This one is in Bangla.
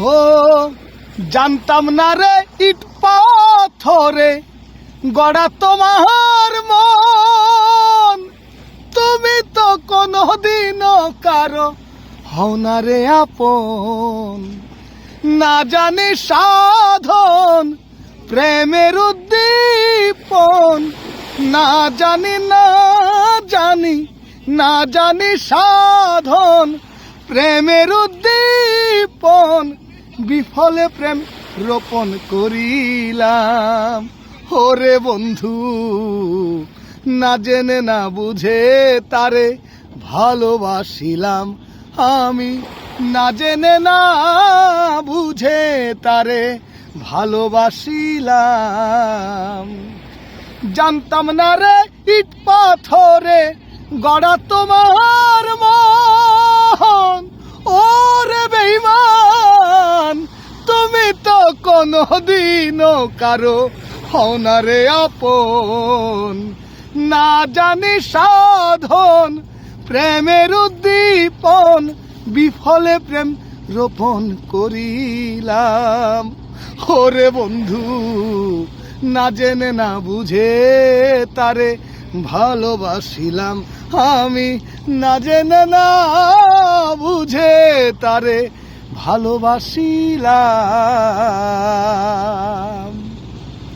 ও, জানতাম না রে ইট পাথরে, গড়া তোমার মন। তুমি তো কোনদিন কারও হও না রে আপন। না জানি সাধন প্রেমের উদ্দীপন। না জানি না জানি না জানি সাধন প্রেমের উদ্দীপন। বিফলে প্রেম রোপণ করিলাম। ওরে বন্ধু, না জেনে, না বুঝে তারে ভালোবাসিলাম আমি। না জেনে, না বুঝে তারে ভালোবাসিলাম। জানতাম না রে ইট পাথরে, গড়া তোমার তো কোনো দিনও কারও, হও না রে আপন। না জানি সাধন, প্রেমের উদ্দীপন, বিফলে প্রেম রোপণ করিলাম। ওরে বন্ধু, না জেনে না বুঝে তারে ভালোবাসিলাম আমি। না জেনে না বুঝে তারে ভালোবাসিলাম।